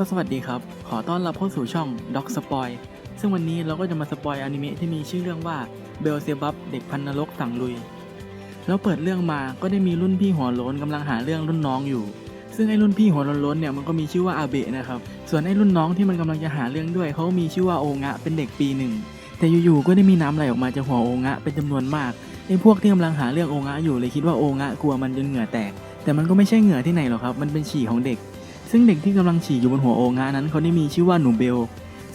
ก็สวัสดีครับ ขอต้อนรับเข้าสู่ช่อง Doc Spoil ซึ่งวันนี้เราก็จะมาสปอยอนิเมะที่มีชื่อเรื่องว่าเบลเซบับเด็กพันนรกสั่งลุย แล้วเปิดเรื่องมาก็ได้มีรุ่นพี่หัวโล้นกำลังหาเรื่องรุ่นน้องอยู่ ซึ่งไอ้รุ่นพี่หัวโล้นเนี่ยมันก็มีชื่อว่าอาเบะนะครับ ส่วนไอ้รุ่นน้องที่มันกำลังจะหาเรื่องด้วยเขามีชื่อว่าโองะเป็นเด็กปีหนึ่ง แต่อยู่ๆก็ได้มีน้ำไหลออกมาจากหัวโองะเป็นจำนวนมากไอ้พวกที่กำลังหาเรื่องโองะอยู่เลยคิดว่าโองะกลัวมันจนเหงื่อแตก แต่มันก็ไม่ใช่เหงื่อที่ไหนหรอกครับ มันเป็นฉี่ของเด็ก ซึ่งเด็กที่กำลังฉี่อยู่บนหัวโองะนั้นเขาได้มีชื่อว่าหนูเบล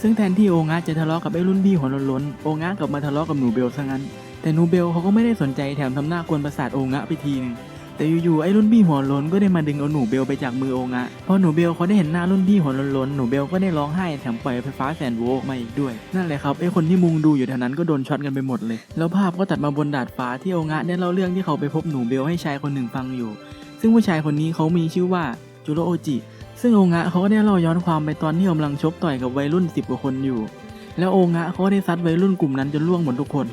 ซึ่งแทนที่โองะจะทะเลาะกับไอ้รุ่นพี่หัวล้นๆโองะกลับมาทะเลาะกับหนูเบลซะงั้น แต่หนูเบลเขาก็ไม่ได้สนใจแถมทำหน้ากวนประสาทโองะไปทีนึงแต่อยู่ๆไอ้รุ่นพี่หัวล้นก็ได้มาดึงเอาหนูเบลไปจากมือโองะพอหนูเบลเขาได้เห็นหน้ารุ่นพี่หัวล้นๆหนูเบลก็ได้ร้องไห้แถมปล่อยไฟฟ้าแสนโวลต์ออกมาอีกด้วยนั่นแหละครับไอ้คนที่มุงดูอยู่แถวนั้นก็โดนช็อตกันไปหมดเลย แล้วภาพก็ตัดมาบนดาดฟ้าที่โองะได้เล่าเรื่องที่เขาไปพบหนูเบลให้ชายคนหนึ่งฟังอยู่ ซึ่งผู้ชายคนนี้เขามีชื่อว่าจูโรโอจิ ซึ่งโองะเขาก็ได้เล่าย้อนความไปตอนที่กำลังชกต่อยกับวัยรุ่นสิบกว่าคนอยู่ แล้วโองะเขาก็ได้ซัดวัยรุ่นกลุ่มนั้นจนล่วงหมดทุกคน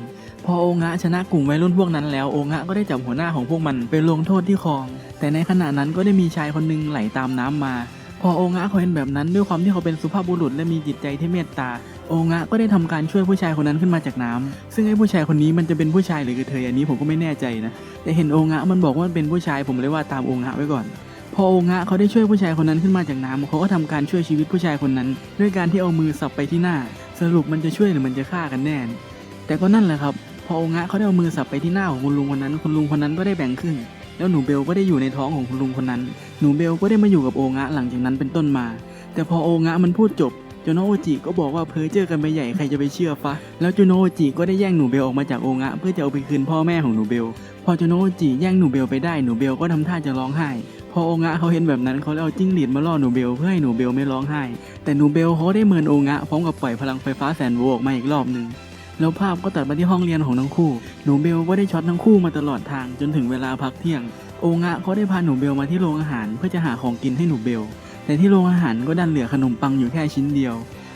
พอโองะชนะกลุ่มวัยรุ่นพวกนั้นแล้วโองะก็ได้จับหัวหน้าของพวกมันไปลงโทษที่คลอง แต่ในขณะนั้นก็ได้มีชายคนหนึงไหลตามน้ำมา พอโองะเขาเห็นแบบนั้นด้วยความที่เขาเป็นสุภาพบุรุษและมีจิตใจที่เมตตาโองะก็ได้ทำการช่วยผู้ชายคนนั้นขึ้นมาจากน้ำซึ่งไอ้ผู้ชายคนนี้มันจะเป็นผู้ชายหรือกระเทยอันนี้ผมก็ไม่แน่ใจนะ แต่เห็นโองะมันบอกว่ามันเป็นผู้ชายผมเลยว่าตามโองะไว้ก่อน พอโองะเขาได้ช่วยผู้ชายคนนั้นขึ้นมาจากน้ำเขาก็ทำการช่วยชีวิตผู้ชายคนนั้น ด้วยการที่เอามือสับไปที่หน้า สรุปมันจะช่วยหรือมันจะฆ่ากันแน่ แต่ก็นั่นแหละครับ พอโองะเขาได้เอามือสับไปที่หน้าของคุณลุงคนนั้น คุณลุงคนนั้นก็ได้แบ่งครึ่ง แล้วหนูเบลก็ได้อยู่ในท้องของคุณลุงคนนั้น หนูเบลก็ได้มาอยู่กับโองะหลังจากนั้นเป็นต้นมา แต่พอโองะมันพูดจบโจโนโอจิก็บอกว่าเพ้อเจอกันไปใหญ่ใครจะไปเชื่อฟะ แล้วโจโนโอจิก็ได้แย่งหนูเบลออกมาจากโองะเพื่อจะเอาไปคืนพ่อแม่ของหนูเบล พอโจโนโอจิแย่งหนูเบลไปได้หนูเบลก็ทำท่าจะร้องไห้ พอโองะเขาเห็นแบบนั้นเขาเลยเอาจิ้งหรีดมาล่อหนูเบลเพื่อให้หนูเบลไม่ร้องไห้ แต่หนูเบลเขาได้เมินโองะพร้อมกับปล่อยพลังไฟฟ้าแสนโวออกมาอีกรอบหนึ่งแล้วภาพก็ตัดมาที่ห้องเรียนของทั้งคู่ หนูเบลก็ได้ช็อตทั้งคู่มาตลอดทางจนถึงเวลาพักเที่ยง โองะเขาได้พาหนูเบลมาที่โรงอาหารเพื่อจะหาของกินให้หนูเบล แต่ที่โรงอาหารก็ดันเหลือขนมปังอยู่แค่ชิ้นเดียว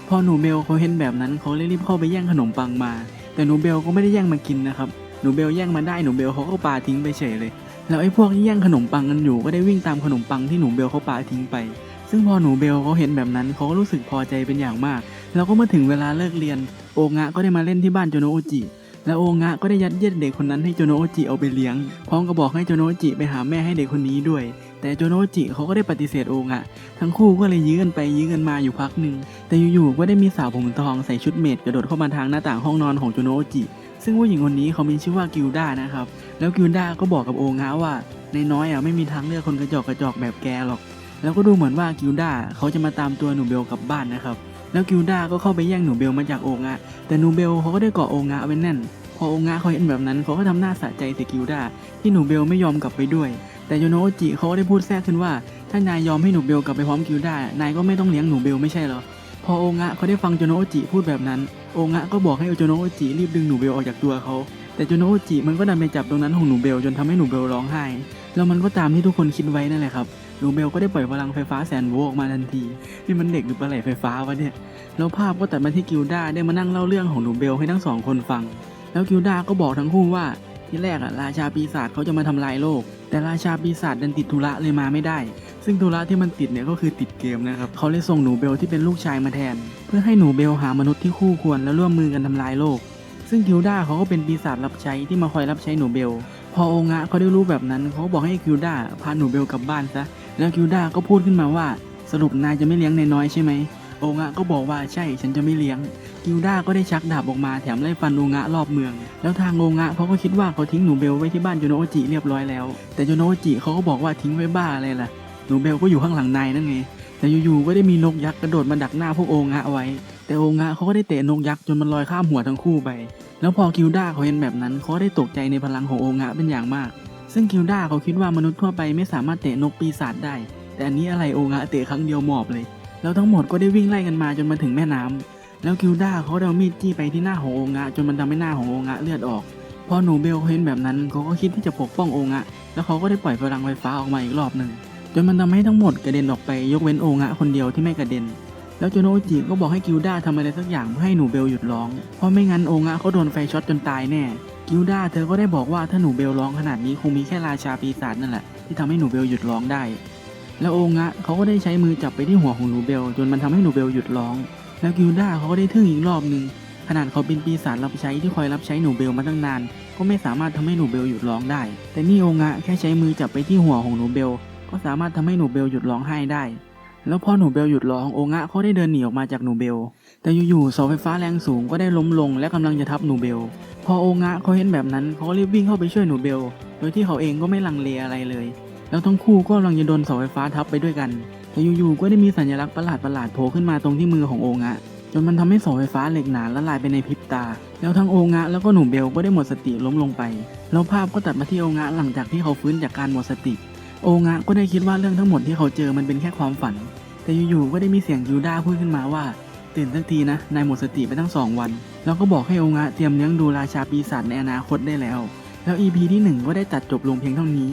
พอหนูเบลเขาเห็นแบบนั้นเขาเลยรีบเข้าไปแย่งขนมปังมา แต่หนูเบลก็ไม่ได้แย่งมากินนะครับ หนูเบลแย่งมาได้หนูเบลเขาก็ปาทิ้งไปเฉยเลย แล้วไอ้พวกที่แย่งขนมปังกันอยู่ก็ได้วิ่งตามขนมปังที่หนูเบลเขาปาทิ้งไป ซึ่งพอหนูเบลเขาเห็นแบบนั้นเขาก็รู้สึกพอใจเป็นอย่างมาก แล้วก็เมื่อถึงเวลาเลิกเรียน โองะก็ได้มาเล่นที่บ้านโจโนโอจิ และโองะก็ได้ยัดเยียดเด็กคนนั้นให้โจโนโอจิเอาไปเลี้ยง พร้อมกับบอกให้โจโนโอจิไปหาแม่ให้เด็กคนนี้ด้วย แต่โจโนโอจิเขาก็ได้ปฏิเสธโองะ ทั้งคู่ก็เลยยื้อกันไปยื้อกันมาอยู่พักหนึ่ง แต่อยู่ๆก็ได้มีสาวผมทองใส่ชุดเมดกระโดดเข้ามาทางหน้าต่างห้องนอนของโจโนโอจิ ซึ่งผู้หญิงคนนี้เขามีชื่อว่ากิลดานะครับ แล้วกิลดาก็บอกกับโองะว่า ในน้อยอะไม่มีทางเลือกคนกระจอกกระจอกแบบแกหรอก แล้วก็ดูเหมือนว่ากิลดาเขาจะมาตามตัวหนูเบลกลับบ้านนะครับ แล้วกิลดาก็เข้าไปแย่งหนูเบลมาจากโองะแต่หนูเบลเขาก็ได้เกาะโองะไว้แน่น พอโองะเขาเห็นแบบนั้นเขาก็ทำหน้าสะใจใส่กิลดาที่หนูเบลไม่ยอมกลับไปด้วย แต่โยโนโอจิเขาก็ได้พูดแทรกขึ้นว่า ถ้านายยอมให้หนูเบลกลับไปพร้อมกิลดานายก็ไม่ต้องเลี้ยงหนูเบลไม่ใช่หรอ พอโองะเขาได้ฟังโจโนโอจิพูดแบบนั้น โองะก็บอกให้โจโนโอจิรีบดึงหนูเบลออกจากตัวเขาแต่โจโนโอจิมันก็ดันไปจับตรงนั้นของหนูเบลจนทำให้หนูเบลร้องไห้ แล้วมันก็ตามที่ทุกคนคิดไว้นั่นแหละครับหนูเบลก็ได้ปล่อยพลังไฟฟ้าแสนโวออกมาทันทีนี่มันเด็กหรือปลาไหลไฟฟ้าวะเนี่ยแล้วภาพก็ตัดมาที่กิลดาได้มานั่งเล่าเรื่องของหนูเบลให้ทั้งสองคนฟัง แล้วกิลดาก็บอกทั้งคู่ว่า ที่แรกอะราชาปีศาจเขาจะมาทำลายโลก แต่ราชาปีศาจดันติดธุระเลยมาไม่ได้ ซึ่งธุระที่มันติดเนี่ยก็คือติดเกมนะครับเขาเลยส่งหนูเบลที่เป็นลูกชายมาแทน เพื่อให้หนูเบลหามนุษย์ที่คู่ควรและร่วมมือกันทำลายโลก ซึ่งกิลดาเขาก็เป็นปีศาจรับใช้ที่มาคอยรับใช้หนูเบล พอองะเขาได้รู้แบบนั้นเขาบอกให้กิลดาพาหนูเบลกลับบ้านซะแล้วกิลดาก็พูดขึ้นมาว่า สรุปนายจะไม่เลี้ยงนายน้อยใช่ไหมองะก็บอกว่าใช่ฉันจะไม่เลี้ยง กิลด้าก็ได้ชักดาบออกมาแถมไล่ฟันโองะรอบเมือง แล้วทางโองะเขาก็คิดว่าเขาทิ้งหนูเบลไว้ที่บ้านโจโนโอจิเรียบร้อยแล้ว แต่โจโนโอจิเขาก็บอกว่าทิ้งไว้บ้าอะไรล่ะ หนูเบลก็อยู่ข้างหลังนายนั่นไง แต่อยู่ๆก็ได้มีนกยักษ์กระโดดมาดักหน้าพวกโองะเอาไว้ แต่โองะเขาก็ได้เตะนกยักษ์จนมันลอยข้ามหัวทั้งคู่ไป แล้วพอกิลด้าเขาเห็นแบบนั้นเขาได้ตกใจในพลังของโองะเป็นอย่างมาก ซึ่งกิลด้าเขาคิดว่ามนุษย์ทั่วไปไม่สามารถเตะนกปีศาจได้ แต่อันนี้อะไรโองะเตะครั้งเดียวหมอบเลย แล้วทั้งหมดก็ได้วิ่งไล่กันมาจนมาถึงแม่น้ำ แล้วกิลด้าเขาได้เอามีดจี้ไปที่หน้าของโองะจนมันทำให้หน้าของโองะเลือดออก พอหนูเบลเห็นแบบนั้นเขาก็คิดที่จะปกป้องโองะแล้วเขาก็ได้ปล่อยพลังไฟฟ้าออกมาอีกรอบหนึ่งจนมันทำให้ทั้งหมดกระเด็นออกไปยกเว้นโองะคนเดียวที่ไม่กระเด็น แล้วโจโนโอจิก็บอกให้กิลด้าทำอะไรสักอย่างเพื่อให้หนูเบลหยุดร้อง เพราะไม่งั้นโองะเขาโดนไฟช็อตจนตายแน่ กิลด้าเธอก็ได้บอกว่าถ้าหนูเบลร้องขนาดนี้คงมีแค่ราชาปีศาจนั่นแหละที่ทำให้หนูเบลหยุดร้องได้ แล้วโองะเขาก็ได้ใช้มือจับไปที่หัวของหนูเบลจนมันทำให้หนูเบลหยุดร้อง แล้วกิลด้าเขาก็ได้ทึ่งอีกรอบหนึ่งขนาดเขาเป็นปีศาจรับใช้ที่คอยรับใช้หนูเบลมาตั้งนาน ก็ไม่สามารถทำให้หนูเบลหยุดร้องได้ แต่นี่องะแค่ใช้มือจับไปที่หัวของหนูเบล ก็สามารถทำให้หนูเบลหยุดร้องไห้ได้ แล้วพอหนูเบลหยุดร้ององะเขาได้เดินหนีออกมาจากหนูเบล แต่อยู่ๆเสาไฟฟ้าแรงสูงก็ได้ล้มลง และกำลังจะทับหนูเบล พอองะเขาเห็นแบบนั้นเขาก็รีบวิ่งเข้าไปช่วยหนูเบล โดยที่เขาเองก็ไม่ลังเลอะไรเลย แล้วทั้งคู่ก็กำลังจะโดนเสาไฟฟ้าทับไปด้วยกัน แต่อยู่ๆก็ได้มีสัญลักษณ์ประหลาดประหลาดโผล่ขึ้นมาตรงที่มือของโองะจนมันทำให้เสาไฟฟ้าเหล็กหนาละลายไปในพริบตา แล้วทั้งโองะแล้วก็หนูเบลก็ได้หมดสติล้มลงไป แล้วภาพก็ตัดมาที่โองะหลังจากที่เขาฟื้นจากการหมดสติ โองะก็ได้คิดว่าเรื่องทั้งหมดที่เขาเจอมันเป็นแค่ความฝัน แต่อยู่ๆก็ได้มีเสียงยูดาพูดขึ้นมาว่าตื่นสักทีนะนายหมดสติไปตั้งสองวัน แล้วก็บอกให้องะเตรียมเลี้ยงดูราชาปีศาจในอนาคตได้แล้ว แล้ว EP ที่ 1 ก็ได้ตัดจบลงเพียงเท่านี้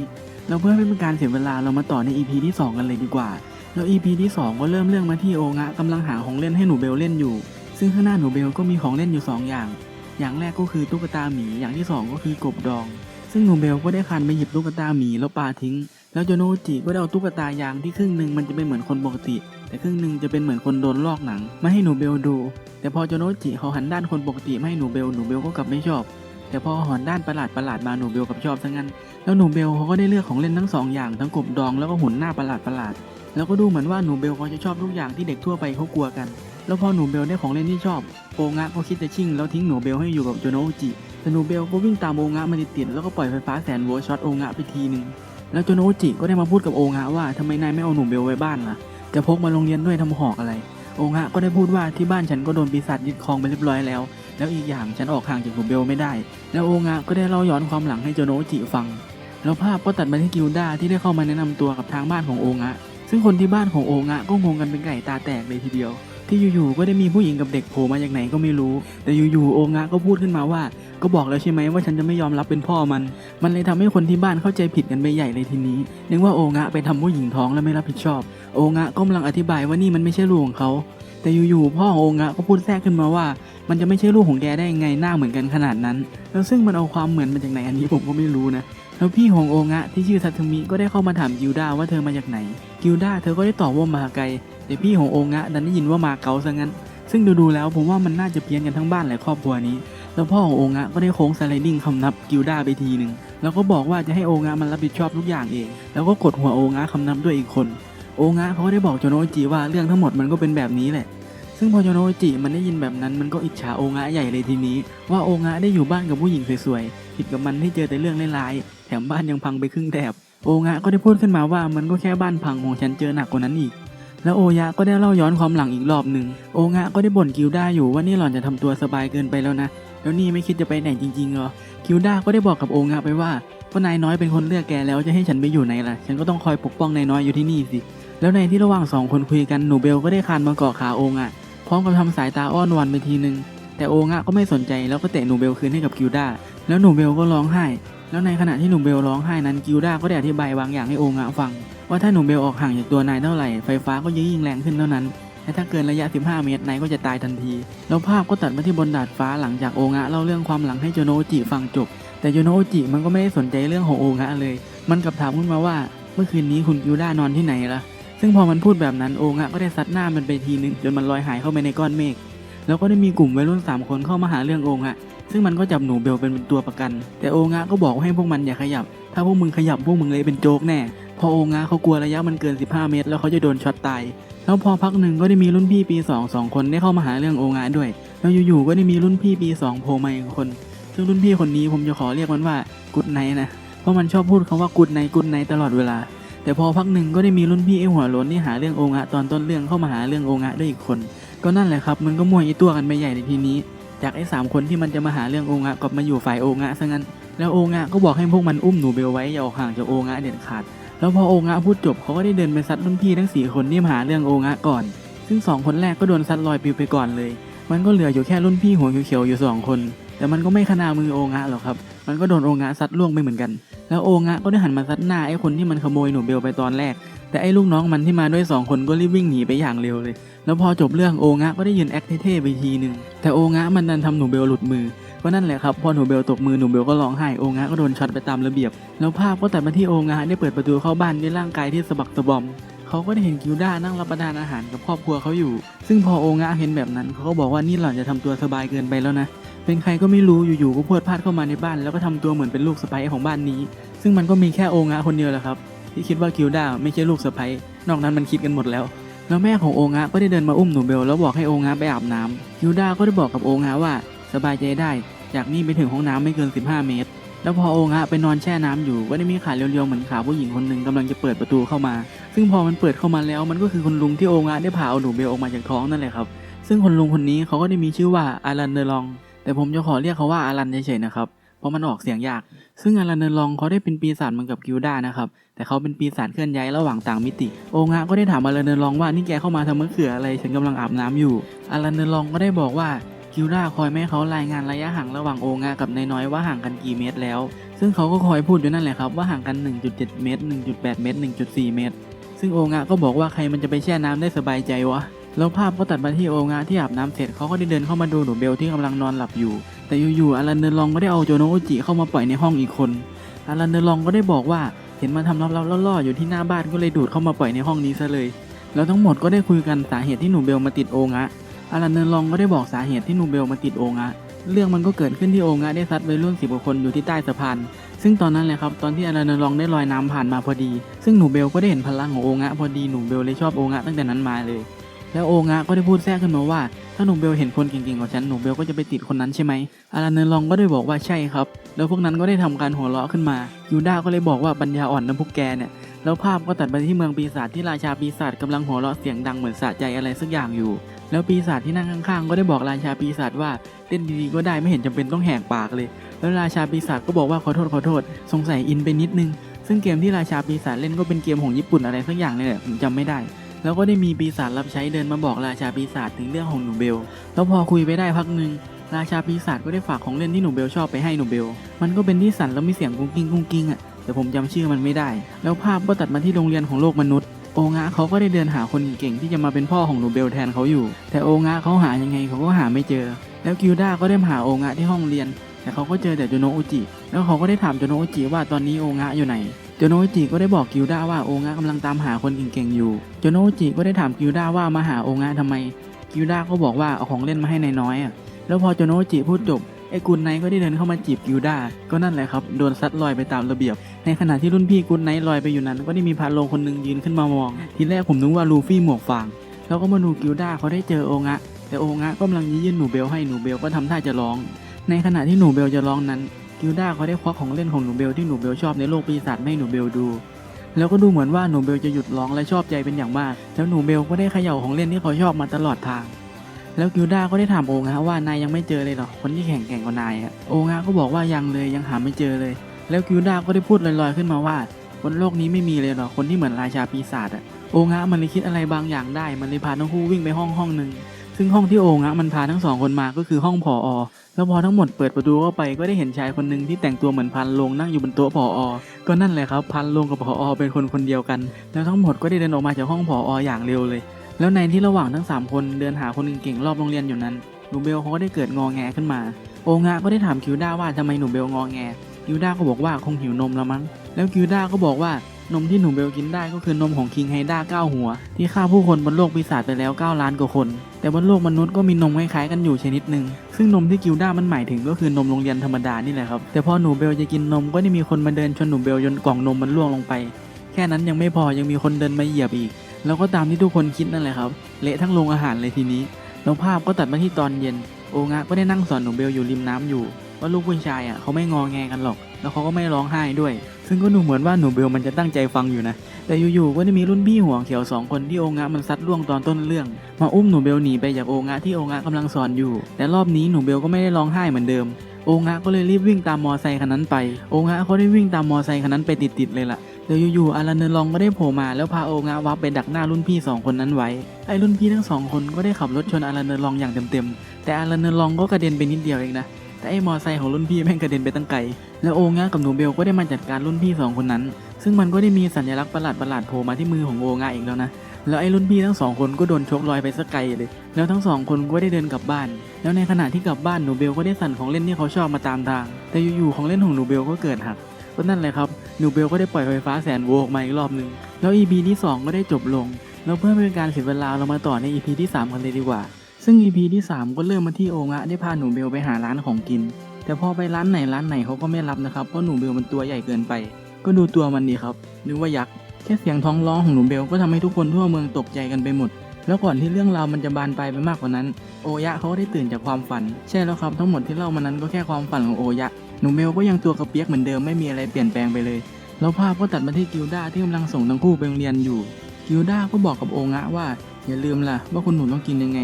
แล้วเพื่อไม่เป็นการเสียเวลาเรามาต่อใน EP ที่ 2 กันเลยดีกว่า แล้ว EP ที่ 2 ก็เริ่มเรื่องมาที่โองะกำลังหาของเล่นให้หนูเบลเล่นอยู่ ซึ่งข้างหน้าหนูเบลก็มีของเล่นอยู่ 2 อย่าง อย่างแรกก็คือตุ๊กตาหมีอย่างที่ 2 ก็คือกบดอง ซึ่งหนูเบลก็ได้คลานไปหยิบตุ๊กตาหมีแล้วปาทิ้ง แล้วโจโนจิก็ได้เอาตุ๊กตายางที่ครึ่งหนึ่งมันจะเป็นเหมือนคนปกติ แต่ครึ่งหนึ่งจะเป็นเหมือนคนโดนลอกหนังมาให้หนูเบลดู แต่พอโจโนจิเขาหันด้านคนปกติมาให้หนูเบลหนูเบลก็กลับไม่ชอบ แต่พอหันด้านประหลาดประหลาดมาหนูเบลกับชอบซะงั้น แล้วหนูเบลเขาก็ได้เลือกของเล่นทั้งสองอย่างทั้งกบดองแล้วก็หุ่นหน้าประหลาดประหลาด แล้วก็ดูเหมือนว่าหนูเบลเขาจะชอบทุกอย่างที่เด็กทั่วไปเขากลัวกัน แล้วพอหนูเบลได้ของเล่นที่ชอบโองะก็คิดจะชิ่งแล้วทิ้งหนูเบลให้อยู่กับโจโนจิแต่หนูเบลก็วิ่งตามโองะมาติดๆแล้วก็ปล่อยไฟฟ้าแสนโวลต์ช็อตโองะไปทีหนึ่งแล้วโจโนจิก็ได้มาพูดกับโองะว่าทำไมนายไม่เอาหนูเบลไว้บ้านล่ะ จะพกมาโรงเรียนด้วยทำหอกอะไร โองะก็ได้พูดว่าที่บ้านฉันก็โดนปีศาจยึดครองไปเรียบร้อยแล้ว แล้วอีกอย่างฉันออกห่างจากหนูเบลไม่ได้ แล้วโองะก็ได้เล่าย้อนความหลังให้โจโนจิฟัง แล้วภาพก็ตัดมาที่กิลด้าที่ได้เข้ามาแนะนำตัวกับทางบ้านของโองะ ซึ่งคนที่บ้านของโองะก็งงกันเป็นไก่ตาแตกเลยทีเดียว ที่อยู่ๆก็ได้มีผู้หญิงกับเด็กโผล่มาจากไหนก็ไม่รู้ แต่อยู่ๆโองะก็พูดขึ้นมาว่า ก็บอกแล้วใช่ไหมว่าฉันจะไม่ยอมรับเป็นพ่อมัน มันเลยทำให้คนที่บ้านเข้าใจผิดกันไปใหญ่เลยทีนี้นึกว่าโองะไปทำผู้หญิงท้องแล้วไม่รับผิดชอบ โองะก็กำลังอธิบายว่านี่มันไม่ใช่ลูกของเขาแต่อยู่ๆพ่อของโองะก็พูดแทรกขึ้นมาว่า มันจะไม่ใช่ลูกของแกได้ยังไงหน้าเหมือนกันขนาดนั้น แล้วซึ่งมันเอาความเหมือนมาจากไหนอันนี้ผมก็ไม่รู้นะ แล้วพี่ของโองะที่ชื่อทัตมิก็ได้เข้ามาถามกิลด้าว่าเธอมาจากไหน กิลด้าเธอก็ได้ตอบว่ามาไกล แต่พี่ของโองะดันได้ยินว่ามาเก๊าซะงั้น ซึ่งดูๆแล้วผมว่ามันน่าจะเพี้ยนกันทั้งบ้านหลายครอบครัวนี้ แล้วพ่อของโองะก็ได้โค้งสไลดิ้งคำนับกิลด้าไปทีหนึ่งแล้วก็บอกว่าจะให้โองะมันรับผิดชอบทุกอย่างเอง แล้วก็กดหัวโองะคำนับด้วยอีกคน โองะเขาก็ได้บอกโจโนจิว่าเรื่องทั้งหมดมันก็เป็นแบบนี้แหละซึ่งพอโจโนจิมันได้ยินแบบนั้นมันก็อิจฉาโองะใหญ่เลยทีนี้ ว่าโองะได้อยู่บ้านกับผู้หญิงสวยๆ ผิดกับมันที่เจอแต่เรื่องร้าย มบ้านยังพังไปครึ่งแถบโองะก็ได้พูดขึ้นมาว่ามันก็แค่บ้านพังของฉันเจอหนักกว่านั้นอีก แล้วโอยะก็ได้เล่าย้อนความหลังอีกรอบหนึ่งโองะก็ได้บ่นกิลด้าอยู่ว่านี่หล่อนจะทำตัวสบายเกินไปแล้วนะ แล้วนี่ไม่คิดจะไปไหนจริงๆเหรอ กิลด้าก็ได้บอกกับโองะไปว่าก็นายน้อยเป็นคนเลือกแกแล้วจะให้ฉันไปอยู่ไหนล่ะ ฉันก็ต้องคอยปกป้องนายน้อยอยู่ที่นี่สิ แล้วในที่ระหว่างสองคนคุยกันหนูเบลก็ได้คลานมาเกาะขาโองะพร้อมกับทำสายตาอ้อนวอนไปทีนึงแต่โองะก็ไม่สนใจแล้วก็เตะหนูเบลคืนให้กับกิลด้าแล้วหนูเบลก็ร้องไห้ แล้วในขณะที่หนูเบลร้องไห้นั้นกิลด้าก็ได้อธิบายบางอย่างให้โองะฟัง ว่าถ้าหนูเบลออกห่างจากตัวนายเท่าไหร่ไฟฟ้าก็ยิ่งแรงขึ้นเท่านั้นและถ้าเกินระยะ 15 เมตรนายก็จะตายทันที แล้วภาพก็ตัดมาที่บนดาดฟ้าหลังจากโองะเล่าเรื่องความหลังให้โจโนจิฟังจบ แต่โจโนจิมันก็ไม่ได้สนใจเรื่องของโองะเลย มันกลับถามขึ้นมาว่า เมื่อคืนนี้คุณกิลด้านอนที่ไหนล่ะ ซึ่งพอมันพูดแบบนั้นโองะก็ได้ซัดหน้ามันไปทีนึงจนมันลอยหายเข้าไปในก้อนเมฆ แล้วก็ได้มีกลุ่มวัยรุ่นสามคนเข้ามาหาเรื่องโองะ ซึ่งมันก็จับหนูเบลเป็นตัวประกัน แต่โองะก็บอกให้พวกมันอย่าขยับ ถ้าพวกมึงขยับพวกมึงเลยเป็นโจกแน่ พอโองะเขากลัวระยะมันเกิน 15 เมตร แล้วเขาจะโดนช็อตตาย แล้วพอพักหนึ่งก็ได้มีรุ่นพี่ปี2องสองคนได้เข้ามาหาเรื่องโองะด้วย แล้วอยู่ๆก็ได้มีรุ่นพี่ปี2โผล่มาอีกคน ซึ่งรุ่นพี่คนนี้ผมจะขอเรียกมันว่ากุดไนนะ เพราะมันชอบพูดคำว่ากุดไนกุดไนตลอดเวลา แต่พอพักหนึ่งก็ได้มีรุ่นพี่ไอหัวล้นที่หาเรื่องโองะตอนต้นเรื่องเข้ามาหาเรื่องโองะด้วยอีกคน ก็นั่นแหละครับมันก็มวยไอตัวกันไปใหญ่ในทีนี้ จากไอ้สามคนที่มันจะมาหาเรื่องโองะกลับมาอยู่ฝ่ายโองะซะงั้น แล้วโองะก็บอกให้พวกมันอุ้มหนูเบลไว้อย่าออกห่างจากโองะเด็ดขาด แล้วพอโองะพูดจบเขาก็ได้เดินไปซัดรุ่นพี่ทั้งสี่คนที่มาหาเรื่องโองะก่อน ซึ่งสองคนแรกก็โดนซัดลอยปิวไปก่อนเลย มันก็เหลืออยู่แค่รุ่นพี่หัวเขียวๆอยู่สองคน แต่มันก็ไม่ขนามือโองะหรอกครับ มันก็โดนโองะซัดล่วงไปเหมือนกัน แล้วโองะก็ได้หันมาซัดหน้าไอ้คนที่มันขโมยหนูเบลไปตอนแรก แต่ไอ้ลูกน้องมันที่มาด้วยสองคนก็รีบวิ่งหนีไปอย่างเร็วเลย แล้วพอจบเรื่องโองะก็ได้ยืนแอคเท่ๆไปทีหนึ่งแต่โองะมันดันทำหนูเบลหลุดมือก็นั่นแหละครับพอหนูเบลตกมือหนูเบลก็ร้องไห้โองะก็โดนช็อตไปตามระเบียบ แล้วภาพก็ตัดมาที่โองะได้เปิดประตูเข้าบ้านด้วยร่างกายที่สะบักสะบอมเขาก็ได้เห็นกิลด้านั่งรับประทานอาหารกับครอบครัวเขาอยู่ ซึ่งพอโองะเห็นแบบนั้นเขาก็บอกว่านี่หล่อนจะทำตัวสบายเกินไปแล้วนะเป็นใครก็ไม่รู้อยู่ๆก็พวดพลาดเข้ามาในบ้าน แล้วก็ทำตัวเหมือนเป็นลูกสะใภ้ของบ้านนี้ ซึ่งมันก็มีแค่โองะคนเดียวแหละครับที่คิดว่ากิลด้าไม่ใช่ลูกสะใภ้นอกนั้นมันคิดกันหมดแล้ว แล้วแม่ของโองะก็ได้เดินมาอุ้มหนูเบลแล้วบอกให้โองะไปอาบน้ำกิลด้าก็ได้บอกกับโองะว่า สบายใจได้ จากนี่ไปถึงห้องน้ำไม่เกิน 15 เมตร แล้วพอโองะไปนอนแช่น้ำอยู่ก็ได้มีขาเรียวๆเหมือนขาผู้หญิงคนหนึ่งกำลังจะเปิดประตูเข้ามา ซึ่งพอมันเปิดเข้ามาแล้วมันก็คือคุณลุงที่โองะได้พาเอาหนูเบลออกมาจากท้องนั่นแหละครับ ซึ่งคุณลุงคนนี้เขาก็ได้มีชื่อว่าอารันเดอลอง แต่ผมจะขอเรียกเขาว่าอารันเฉยๆนะครับ เพราะมันออกเสียงยาก ซึ่งอารันเดอลองเขาได้เป็นปีศาจเหมือนกับกิลด้านะครับ แต่เขาเป็นปีศาจเคลื่อนย้ายระหว่างต่างมิติ โองะก็ได้ถามอารันเดอลองว่านี่แกเข้ามาทำเมะเขืออะไร ฉันกำลังอาบน้ำอยู่ อารันเดอลองก็ได้บอกว่ากิลด้าคอยแม่เขารายงานระยะห่างระหว่างโองะกับนายน้อยว่าห่างกันกี่เมตรแล้ว ซึ่งเขาก็คอยพูดอยู่นั่นแหละครับว่าห่างกัน 1.7 เมตร 1.8 เมตร 1.4 เมตร ซึ่งโองะก็บอกว่าใครมันจะไปแช่น้ำได้สบายใจวะแล้วภาพก็ตัดมาที่โองะที่อาบน้ำเสร็จเขาก็ได้เดินเข้ามาดูหนูเบลที่กำลังนอนหลับอยู่ แต่อยู่ๆอารันเดอลองก็ได้เอาโจโนโอจิเข้ามาปล่อยในห้องอีกคนอารันเดอลองก็ได้บอกว่าเห็นมันทำลับๆล่อๆอยู่ที่หน้าบ้านก็เลยดูดเข้ามาปล่อยในห้องนี้ซะเลย แล้วทั้งหมดก็ได้คุยกันสาเหตุที่หนูเบลมาติดโองะอารันเดอลองก็ได้บอกสาเหตุที่หนูเบลมาติดโองะเรื่องมันก็เกิดขึ้นที่โองะได้ซัดวัยรุ่นสิบกว่าคนอยู่ที่ใต้สะพาน ซึ่งตอนนั้นแหละครับตอนที่อารันเดอลองได้ลอยน้ำผ่านมาพอดี ซึ่งหนูเบลก็ได้เห็นพลังของโองะพอดีหนูเบลเลยชอบโองะตั้งแต่นั้นมาเลย แล้วโองะก็ได้พูดแทรกขึ้นมาว่า ถ้าหนูเบลเห็นคนเก่งๆกว่าฉันหนูเบลก็จะไปติดคนนั้นใช่ไหมอารันเดอลองก็ได้บอกว่าใช่ครับ แล้วพวกนั้นก็ได้ทำการหัวเราะขึ้นมา ยูด้าก็เลยบอกว่าปัญญาอ่อนนะพวกแกเนี่ย แล้วภาพก็ตัดไปที่เมืองปีศาจที่ราชาปีศาจกำลังหัวเราะเสียงดังเหมือนสะใจอะไรสักอย่างอยู่ แล้วปีศาจที่นั่งข้างๆ ก็ได้บอกราชาปีศาจว่าเต้นดีๆก็ได้ไม่เห็นจำเป็นต้องแหกปากเลย แล้วราชาปีศาจก็บอกว่าขอโทษขอโทษ สงสัยอินไปนิดนึง ซึ่งเกมที่ราชาปีศาจเล่นก็เป็นเกมของญี่ปุ่นอะไรสักอย่างเลยแหละผมจำไม่ได้ แล้วก็ได้มีปีศาจรับใช้เดินมาบอกราชาปีศาจถึงเรื่องของหนูเบล แล้วพอคุยไปได้พักหนึ่งราชาปีศาจก็ได้ฝากของเล่นที่หนูเบลชอบไปให้หนูเบล มันก็เป็นที่สั่นแล้วมีเสียงกุ้งกิ้งกุ้งกิ้งอะ แต่ผมจำชื่อมันไม่ได้ แล้วภาพก็ตัดมาที่โรงเรียนของโลกมนุษย์ โองะเขาก็ได้เดินหาคนเก่งๆที่จะมาเป็นพ่อของหนูเบลแทนเขาอยู่ แต่โองะเขาหายังไงเขาก็หาไม่เจอ แล้วกิลด้าก็ได้มาหาโองะที่ห้องเรียน แต่เขาก็เจอแต่โจโนอุจิ แล้วเขาก็ได้ถามโจโนอุจิว่าตอนนี้โองะอยู่ไหน จโนจิก็ได้บอกกิลด้าว่าโองะกำลังตามหาคนเก่งๆอยู่โจโนจิก็ได้ถามกิลด้าว่ามาหาโองะทำไม กิลด้าก็บอกว่าเอาของเล่นมาให้นายน้อยอะแล้วพอโจโนจิพูดจบไอ้กุนไนก็ได้เดินเข้ามาจีบกิลด้าก็นั่นแหละครับโดนซัดลอยไปตามระเบียบ ในขณะที่รุ่นพี่กุนไนลอยไปอยู่นั้น ก็ได้มีพาโลงคนหนึ่งยืนขึ้นมามอง ทีแรกผมนึกว่าลูฟี่หมวกฟางแล้วก็มาดูกิลด้าเขาได้เจอโองะแต่โองะก็กำลังยื่นหนูเบลให้หนูเบลก็ทำท่าจะร้อง ในขณะที่หนูเบลจะร้องนั้น กิลด้าเขาได้ควักของเล่นของหนูเบลที่หนูเบลชอบในโลกปีศาจให้หนูเบลดู แล้วก็ดูเหมือนว่าหนูเบลจะหยุดร้องและชอบใจเป็นอย่างมากแล้วหนูเบลก็ได้เขย่าของเล่นที่เขาชอบมาตลอดทาง แล้วกิลด้าก็ได้ถามโองะว่านายยังไม่เจอเลยหรอคนที่แข่งแข่งกว่านายอะโองะก็บอกว่ายังเลยยังหาไม่เจอเลย แล้วกิลด้าก็ได้พูดลอยๆขึ้นมาว่าบนโลกนี้ไม่มีเลยหรอคนที่เหมือนราชาปีศาจอะโองะมันเลยคิดอะไรบางอย่างได้ มันเลยพาทั้งคู่วิ่งไปห้องห้องหนึ่ง ซึ่งห้องที่โองะมันพาทั้งสองคนมาก็คือห้องผออแล้วพอทั้งหมดเปิดประตูเข้าไปก็ได้เห็นชายคนหนึ่งที่แต่งตัวเหมือนพันลงนั่งอยู่บนโต๊ะผออก็นั่นแหละครับพันลงกับผออเป็นคนคนเดียวกัน แล้วทั้งหมดก็ได้เดินออกมาจากห้องผอออย่างเร็วเลย แล้วในที่ระหว่างทั้ง 3 คนเดินหาคนเก่งๆรอบโรงเรียนอยู่นั้นหนูเบลเขาก็ได้เกิดงอแงขึ้นมา โองะก็ได้ถามคิวด้าว่าทำไมหนูเบลงอแงคิวด้าก็บอกว่าคงหิวนมแล้วมั้งแล้วคิวด้าก็บอกว่า นมที่หนูเบลกินได้ก็คือนมของคิงไฮด้าเก้าหัว ที่ฆ่าผู้คนบนโลกปีศาจไปแล้ว 9 ล้านกว่าคน แต่บนโลกมนุษย์ก็มีนมคล้ายๆกันอยู่ชนิดหนึ่งซึ่งนมที่กิวด้ามันหมายถึงก็คือนมโรงเรียนธรรมดานี่แหละครับ แต่พอหนูเบลจะกินนมก็ได้มีคนมาเดินชนหนูเบลจนกล่องนมมันร่วงลงไป แค่นั้นยังไม่พอยังมีคนเดินมาเหยียบอีก แล้วก็ตามที่ทุกคนคิดนั่นแหละครับ เละทั้งโรงอาหารเลยทีนี้แล้วภาพก็ตัดมาที่ตอนเย็น โองะก็ได้นั่งสอนหนูเบลอยู่ริมน้ำอยู่ ว่าลูกผู้ชายอะเขาไม่งอแงกันหรอก แล้วเขาก็ไม่ร้องไห้ด้วย ซึ่งก็ดูเหมือนว่าหนูเบลมันจะตั้งใจฟังอยู่นะ แต่อยู่ๆ ก็ได้มีรุ่นพี่หัวเขียวสองคนที่โองะมันซัดล่วงตอนต้นเรื่อง มาอุ้มหนูเบลหนีไปจากโองะที่โองะกำลังสอนอยู่ แต่รอบนี้หนูเบลก็ไม่ได้ร้องไห้เหมือนเดิม โองะก็เลยรีบวิ่งตามมอไซค์คันนั้นไป โองะเขาได้วิ่งตามมอไซค์คันนั้นไปติดๆเลยล่ะเดี๋ยวอยู่ๆอารันเนอร์ลองก็ได้โผล่มาแล้วพาโองะวับไปดักหน้ารุ่นพี่สองคนนั้นไว้ ไอ้รุ่นพี่ทั้งสองคนก็ได้ขับรถชนอารันเนลองอย่างเต็มๆ แต่อารันเนลองก็กระเด็นไปนิดเดียวเองนะ แต่ไอ้มอไซค์ของรุ่นพี่แม่งกระเด็นไปตั้งไกล แล้วโองะกับหนูเบลก็ได้มาจัดการรุ่นพี่สองคนนั้น ซึ่งมันก็ได้มีสัญลักษณ์ประหลาดประหลาดโผล่มาที่มือของโองะอีกแล้วนะ แล้วไอ้รุ่นพี่ทั้งสองคนก็โดนชกลอยไปสักไกลเลย แล้วทั้งสองคนก็ได้เดินกลับบ้าน แล้วในขณะที่กลับบ้านหนูเบลก็ได้สั่นของเล่นที่เขาชอบมาตามทาง แต่อยู่ๆของเล่นของหนูเบลก็เกิดหัก ก็นั่นแหละครับ หนูเบลก็ได้ปล่อยไฟฟ้าแสนโวออกมาอีกรอบนึง แล้ว EP ที่ 2 ก็ได้จบลง แล้วเพื่อไม่เป็นการเสียเวลาเรามาต่อใน EP ที่ 3 กันเลยดีกว่า ซึ่ง EP ที่ 3 ก็เริ่มมาที่โองะได้พาหนูเบลไปหาร้านของกิน แต่พอไปร้านไหนร้านไหนเขาก็ไม่รับนะครับเพราะหนูเบลมันตัวใหญ่เกินไป ก็ดูตัวมันดีครับนึกว่ายักษ์แค่เสียงท้องร้องของหนูเบลก็ทำให้ทุกคนทั่วเมืองตกใจกันไปหมด แล้วก่อนที่เรื่องราวมันจะบานปลายไปมากกว่านั้น โอยะเขาได้ตื่นจากความฝัน ใช่แล้วครับทั้งหมดที่เล่ามานั้นก็แค่ความฝันของโอยะหนูเบลก็ยังตัวกระเปียกเหมือนเดิมไม่มีอะไรเปลี่ยนแปลงไปเลยแล้วภาพก็ตัดมาที่กิลด้าที่กำลังส่งทั้งคู่ไปโรงเรียนอยู่ กิลด้าก็บอกกับโองะว่าอย่าลืมล่ะว่าคุณหนูต้องกินยังไง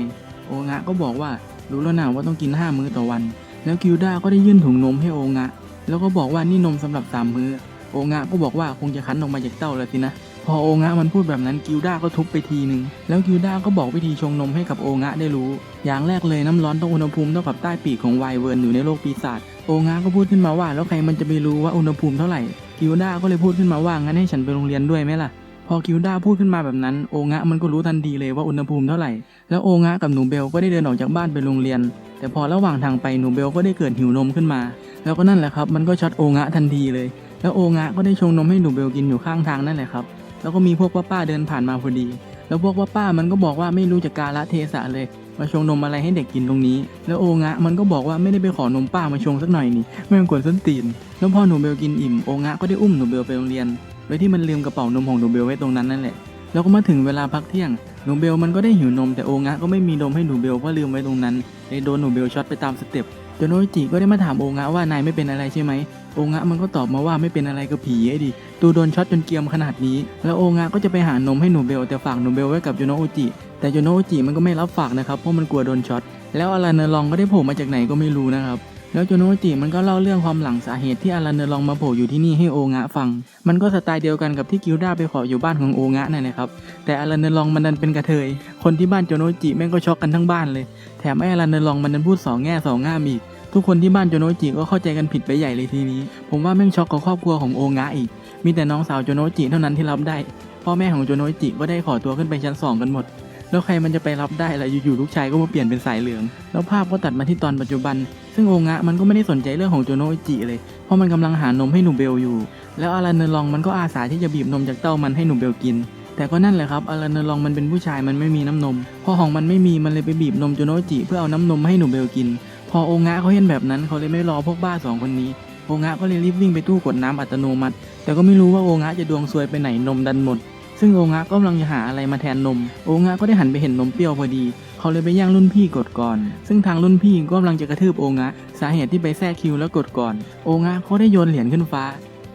โองะก็บอกว่ารู้แล้วนะว่าต้องกินห้ามื้อต่อวัน แล้วกิลด้าก็ได้ยื่นถุงนมให้โองะ แล้วก็บอกว่านี่นมสำหรับสามมื้อ โองะก็บอกว่าคงจะคั้นออกมาจากเต้าแล้วสินะ พอโองะมันพูดแบบนั้นกิลด้าก็ทุบไปทีหนึ่งแล้วกิลด้าก็บอกวิธีชงนมให้กับโองะได้รู้ อย่างแรกเลยน้ำร้อนต้องอุณหภูมิเท่ากับใต้ปีกของไวเวิร์นอยู่ในโลกปีศาจ โองะก็พูดขึ้นมาว่าแล้วใครมันจะไปรู้ว่าอุณหภูมิเท่าไหร่ กิลด้าก็เลยพูดขึ้นมาว่างั้นให้ฉันไปโรงเรียนด้วยไหมล่ะ พอกิลด้าพูดขึ้นมาแบบนั้นโองะมันก็รู้ทันทีเลยว่าอุณหภูมิเท่าไหร่ แล้วโองะกับหนูเบลก็ได้เดินออกจากบ้านไปโรงเรียน แต่พอระหว่างทางไปหนูเบลก็ได้เกิดหิวนมขึ้นมา แล้วก็นั่นแหละครับมันก็ช็อตโองะทันทีเลย แล้วโองะก็ได้ชงนมให้หนูเบลกินอยู่ข้างทางนั่นแหละครับ แล้วก็มีพวกป้าๆเดินผ่านมาพอดี แล้วพวกป้าๆมันก็บอกว่าไม่รู้จักกาละเทศะเลยมาชงนมอะไรให้เด็กกินตรงนี้ แล้วโองะมันก็บอกว่าไม่ได้ไปขอนมป้ามาชงสักหน่อยนี่ไม่งกวนส้นตีน แล้วพอหนูเบลกินอิ่มโองะก็ได้อุ้มหนูเบลไปโรงเรียน โดยที่มันลืมกระเป๋านมของหนูเบลไว้ตรงนั้นนั่นแหละ แล้วก็มาถึงเวลาพักเที่ยงหนูเบลมันก็ได้หิวนมแต่โองะก็ไม่มีนมให้หนูเบลเพราะลืมไว้ตรงนั้นเลยโดนหนูเบลช็อตไปตามสเต็ปจนโอจิก็ได้มาถามโองะว่านายไม่เป็นอะไรใช่ไหมโองะมันก็ตอบมาว่าไม่เป็นอะไรกับผีไอ้ดิตูโดนช็อตจนเกรียมขนาดนี้ แล้วโองะก็จะไปหานมให้หนูเบลแต่ฝากหนูเบลไว้กับโยโนโอจิแต่โยโนโอจิมันก็ไม่รับฝากนะครับเพราะมันกลัวโดนช็อตแล้วอารันเนอรองก็ได้โผล่มาจากไหนก็ไม่รู้นะครับ แล้วโจโนจิมันก็เล่าเรื่องความหลังสาเหตุที่อารันเนอรองมาโผล่อยู่ที่นี่ให้โองะฟัง มันก็สไตล์เดียวกันกับที่กิลด้าไปขออยู่บ้านของโองะนั่นแหละครับ แต่อารันเนอรองมันดันเป็นกระเทย คนที่บ้านโจโนจิแม่งก็ช็อกกันทั้งบ้านเลย แถมไอ้อารันเนอรองมันดันพูดสองแง่สองง่ามอีก ทุกคนที่บ้านโจโนจิก็เข้าใจกันผิดไปใหญ่เลยทีนี้ ผมว่าแม่งช็อกกับครอบครัวของโองะอีก มีแต่น้องสาวโจโนจิเท่านั้นที่รับได้ พ่อแม่ของโจโนจิก็ได้ขอตัวขึ้นไปชั้นสองกันหมด แล้วใครมันจะไปรับได้ล่ะอยู่ๆลูกชายก็มาเปลี่ยนเป็นสายเหลือง แล้วภาพก็ตัดมาที่ตอนปัจจุบัน ซึ่งโองะมันก็ไม่ได้สนใจเรื่องของโจโนอิจิเลย เพราะมันกำลังหานมให้หนูเบลอยู่ แล้วอารันเนอรองมันก็อาสาที่จะบีบนมจากเต้ามันให้หนูเบลกิน แต่ก็นั่นแหละครับอารันเนอรองมันเป็นผู้ชายมันไม่มีน้ำนม พอของมันไม่มีมันเลยไปบีบนมโจโนอิจิเพื่อเอาน้ำนมให้หนูเบลกิน พอโองะเขาเห็นแบบนั้นเขาเลยไม่รอพวกบ้าสองคนนี้โองะก็เลยรีบวิ่งไปตู้กดน้ำอัตโนมัติ แต่ก็ไม่รู้ว่าโองะจะดวงซวยไปไหนนมดันหมด ซึ่งโองะก็กำลังจะหาอะไรมาแทนนม โองะก็ได้หันไปเห็นนมเปรี้ยวพอดี เขาเลยไปย่างรุ่นพี่กดก่อน ซึ่งทางรุ่นพี่ก็กำลังจะกระทืบโองะ สาเหตุที่ไปแทรกคิวแล้วกดก่อน โองะเขาได้โยนเหรียญขึ้นฟ้า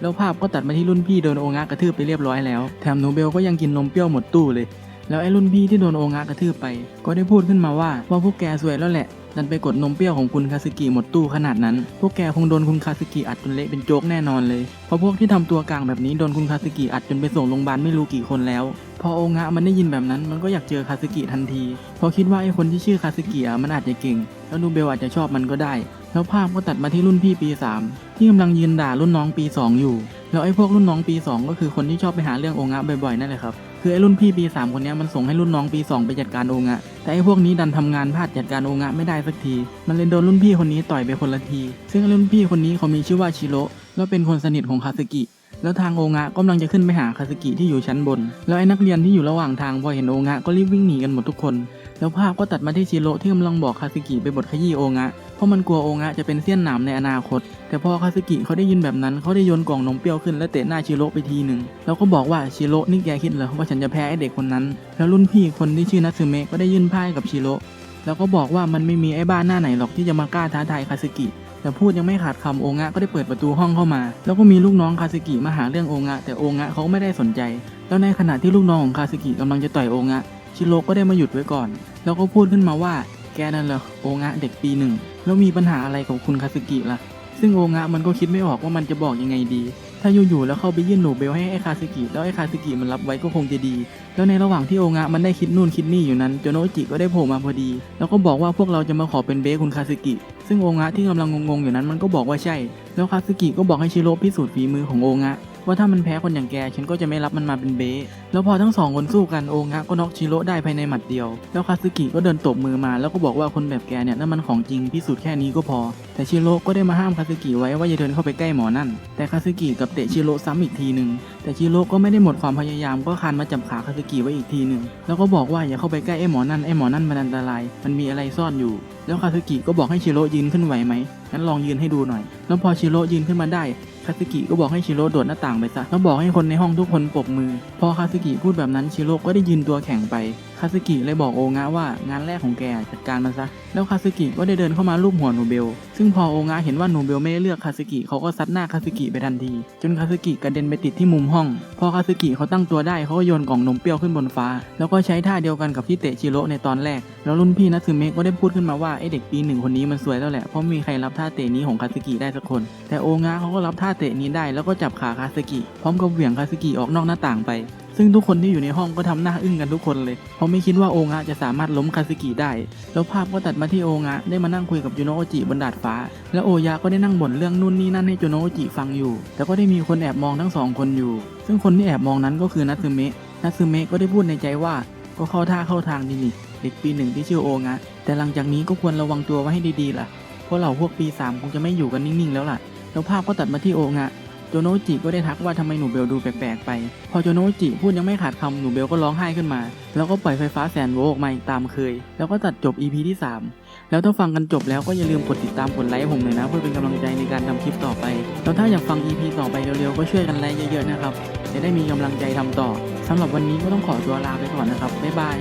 แล้วภาพก็ตัดมาที่รุ่นพี่โดนโองะกระทืบไปเรียบร้อยแล้ว แถมหนูเบลก็ยังกินนมเปรี้ยวหมดตู้เลย แล้วไอ้รุ่นพี่ที่โดนโองะกระทืบไป ก็ได้พูดขึ้นมาว่าว่าพวกแกสวยแล้วแหละ ดันไปกดนมเปรี้ยวของคุณคาสึกิหมดตู้ขนาดนั้น พวกแกคงโดนคุณคาสึกิอัดจนเละเป็นโจ๊กแน่นอนเลย เพราะพวกที่ทำตัวกลางแบบนี้โดนคุณคาสึกิอัดจนไปส่งโรงพยาบาลไม่รู้กี่คนแล้ว พอโองะมันได้ยินแบบนั้นมันก็อยากเจอคาสึกิทันทีพราะคิดว่าไอ้คนที่ชื่อคาสึกิอะมันอาจจะเก่ง แล้วนูเบลอาจจะชอบมันก็ได้ แล้วภาพก็ตัดมาที่รุ่นพี่ปี 3 ที่กำลังยืนด่ารุ่นน้องปี 2 อยู่ แล้วไอ้พวกรุ่นน้องปี 2 ก็คือคนที่ชอบไปหาเรื่องโองะบ่อยๆนั่นแหละครับ คือไอ้รุ่นพี่ปี3คนนี้มันส่งให้รุ่นน้องปี2ไปจัดการโองะ แต่ไอ้พวกนี้ดันทำงานพลาดจัดการโองะไม่ได้สักที มันเลยโดนรุ่นพี่คนนี้ต่อยไปคนละที ซึ่งรุ่นพี่คนนี้เขามีชื่อว่าชิโร่แล้วเป็นคนสนิทของคาสึกิ แล้วทางโองะกำลังจะขึ้นไปหาคาสึกิที่อยู่ชั้นบน แล้วไอ้นักเรียนที่อยู่ระหว่างทางพอเห็นโองะก็รีบวิ่งหนีกันหมดทุกคน แล้วภาพก็ตัดมาที่ชิโร่ที่กำลังบอกคาสึกิไปบทขยี้โองะ เพราะมันกลัวโองะจะเป็นเสี้ยนหนามในอนาคต แต่พอคาสึกิเขาได้ยินแบบนั้นเขาได้โยนกล่องนมเปรี้ยวขึ้นและเตะหน้าชิโร่ไปทีหนึ่งแล้วก็บอกว่าชิโร่นี่แกคิดเหรอว่าฉันจะแพ้ไอเด็กคนนั้น แล้วรุ่นพี่คนที่ชื่อนัตสึเมะก็ได้ยื่นไพ่กับชิโร่แล้วก็บอกว่ามันไม่มีไอ้บ้านหน้าไหนหรอกที่จะมากล้าท้าทายคาสึกิแต่พูดยังไม่ขาดคำโองะก็ได้เปิดประตูห้องเข้ามา แล้วก็มีลูกน้องคาสึกิมาหาเรื่องโองะแต่โองะเขาไม่ได้สนใจ แล้วในขณะที่ลูกน้องของคาสึกิกำลังจะต่อยโองะชิโร่ก็ได้มาหยุดไว้ก่อน แล้วก็พูดขึ้นมาว่า แกนั่นเหรอโองะเด็กปีหนึ่งแล้วมีปัญหาอะไรกับคุณคาสึกิล่ะ ซึ่งโองะมันก็คิดไม่ออกว่ามันจะบอกยังไงดี ถ้าอยู่ๆแล้วเข้าไปยื่นหนูเบลให้ไอ้คาสึกิแล้วไอ้คาสึกิมันรับไว้ก็คงจะดี แล้วในระหว่างที่โองะมันได้คิดนู่นคิดนี่อยู่นั้นโจโนจิก็ได้โผล่มาพอดี แล้วก็บอกว่าพวกเราจะมาขอเป็นเบสคุณคาสึกิ ซึ่งโองะที่กำลังงงๆอยู่นั้นมันก็บอกว่าใช่ แล้วคาสึกิก็บอกให้ชิโร่พิสูจน์ฝีมือของโองะ ว่าถ้ามันแพ้คนอย่างแกฉันก็จะไม่รับมันมาเป็นเบสแล้วพอทั้งสองคนสู้กันโองะก็น็อกชิโร่ได้ภายในหมัดเดียว แล้วคาซึกิก็เดินตบมือมาแล้วก็บอกว่าคนแบบแกเนี่ยนั่นมันของจริงพิสูจน์แค่นี้ก็พอ แต่ชิโร่ก็ได้มาห้ามคาซึกิไว้ว่าอย่าเดินเข้าไปใกล้หมอนั่น แต่คาซึกิกับเตะชิโร่ซ้ำอีกทีหนึ่งแต่ชิโร่ก็ไม่ได้หมดความพยายามก็คานมาจับขาคาซึกิไว้อีกทีหนึ่งแล้วก็บอกว่าอย่าเข้าไปใกล้ไอ้หมอนั่นไอ้หมอนั่นมันอันตราย มันมีอะไรซ่อนอยู่ แล้วคาซึกิก็บอกให้ชิโร่ยืนขึ้นไหวไหมงั้นลองยืนให้ดูหน่อย แล้วพอชิโร่ยืนขึ้นมาได้ คาซึกิก็บอกให้ชิโร่โดดหน้าต่างไปซะแล้วบอกให้คนในห้องทุกคนปรบมือ พอคาซึกิพูดแบบนั้นชิโร่ก็ได้ยืนตัวแข็งไปคาซึกิเลยบอกโองะว่างานแรกของแกจัดการมันซะแล้วคาซึกิก็ได้เดินเข้ามาลูบหัวหนูเบล ซึ่งพอโองะเห็นว่าหนูเบลไม่ได้เลือกคาซึกิเขาก็ซัดหน้าคาซึกิไปทันที จนคาซึกิกระเด็นไปติดที่มุมห้อง พอคาซึกิเขาตั้งตัวได้เขาก็โยนกล่องนมเปรี้ยวขึ้นบนฟ้า แล้วก็ใช้ท่าเดียวกันกับที่เตะชิโร่ในตอนแรก แล้วรุ่นพี่นัทสึเมะก็ได้พูดขึ้นมาว่าไอเด็กปีหนึ่งคนนี้มันสวยแล้วแหละเพราะมีใครรับท่าเตะนี้ของคาซึกิได้สักคน แต่โองะเขาก็รับท่าเตะนี้ได้แล้วก็จับขาคาซึกิ พร้อมกับเหวี่ยงคาซึกิออกนอกหน้าต่างไป ซึ่งทุกคนที่อยู่ในห้องก็ทำหน้าอึ้งกันทุกคนเลย เพราะไม่คิดว่าโองะจะสามารถล้มคาซึกิได้ แล้วภาพก็ตัดมาที่โองะได้มานั่งคุยกับจูโนะโอจิบนดาดฟ้า แล้วโอยะก็ได้นั่งบ่นเรื่องนู่นนี่นั่นให้จูโนะโอจิฟังอยู่ แต่ก็ได้มีคนแอบมองทั้งสองคนอยู่ ซึ่งคนที่แอบมองนั้นก็คือนัตสึเมะ นัตสึเมะก็ได้พูดในใจว่าก็เข้าท่าเข้าทางดีนี่เด็กปีหนึ่งที่ชื่อโองะ แต่หลังจากนี้ก็ควรระวังตัวไว้ให้ดีๆล่ะ เพราะเหล่าพวกปีสามคงจะไม่อยู่กันนิ่งๆแล้วล่ะ แล้วภาพก็ตัดมาที่โองะโจโนจิก็ได้ทักว่าทำไมหนูเบลดูแปลกๆไป พอโจโนจิพูดยังไม่ขาดคำหนูเบลก็ร้องไห้ขึ้นมา แล้วก็ปล่อยไฟฟ้าแสนโวออกมาอีกตามเคย แล้วก็ตัดจบ EP ที่ 3 แล้วถ้าฟังกันจบแล้วก็อย่าลืมกดติดตามกดไลค์ให้ผมเลยนะ เพื่อเป็นกำลังใจในการทำคลิปต่อไป แล้วถ้าอยากฟัง EP ต่อไปเร็วๆก็ช่วยกันไลค์เยอะๆนะครับ จะได้มีกำลังใจทำต่อสำหรับวันนี้ก็ต้องขอตัวลาไปก่อนนะครับบ๊ายบาย